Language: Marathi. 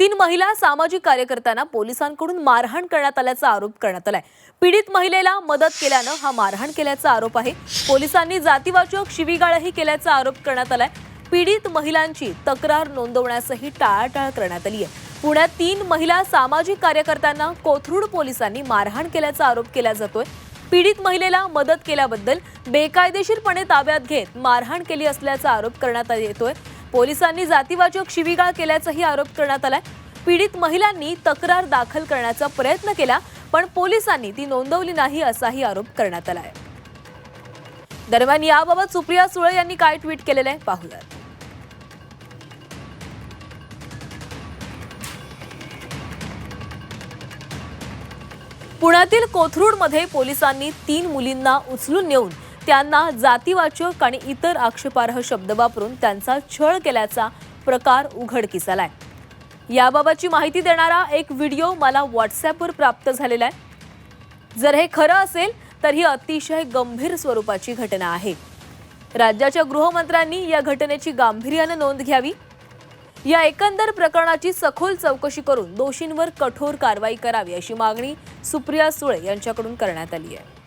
तीन महिला सामाजिक कार्यकर्त्यांना पोलिसांकडून मारहाण करण्यात आल्याचा आरोप करण्यात आलाय. पीडित महिलेला मदत केल्यानं हा मारहाण केल्याचा आरोप आहे. पोलिसांनी जातीवाचक शिवीगाळही केल्याचा आरोप करण्यात आलाय. पीडित महिलांची तक्रार नोंदवण्यासही टाळाटाळ करण्यात आली आहे पुण्यात तीन महिला सामाजिक कार्यकर्त्यांना कोथरूड पोलिसांनी मारहाण केल्याचा आरोप केला जातोय. पीडित महिलेला मदत केल्याबद्दल बेकायदेशीरपणे ताब्यात घेत मारहाण केली असल्याचा आरोप करण्यात येतोय. पोलिसांनी जातीवाचक शिवीगाळ केल्याचाही आरोप करण्यात आलाय. पीडित महिलांनी तक्रार दाखल करण्याचा प्रयत्न केला पण पोलिसांनी ती नोंदवली नाही असाही आरोप करण्यात आला आहे दरम्यान याबाबत सुप्रिया सुळे यांनी काय ट्विट केलेलं आहे? पाहूयात. पुण्यातील कोथरूडमध्ये पोलिसांनी तीन मुलींना उचलून नेऊन त्यांना जातीवाचक आणि इतर आक्षेपार्ह शब्द वापरून त्यांचा छळ केल्याचा प्रकार उघडकीस आलाय याबाबतची माहिती देणारा एक व्हिडिओ मला व्हॉट्सॲपवर प्राप्त झालेला आहे. जर हे खरं असेल तर ही अतिशय गंभीर स्वरूपाची घटना आहे. राज्याच्या गृहमंत्र्यांनी या घटनेची गांभीर्यानं नोंद घ्यावी. या एकंदर प्रकरणाची सखोल चौकशी करून दोषींवर कठोर कारवाई करावी अशी मागणी सुप्रिया सुळे यांच्याकडून करण्यात आली आहे.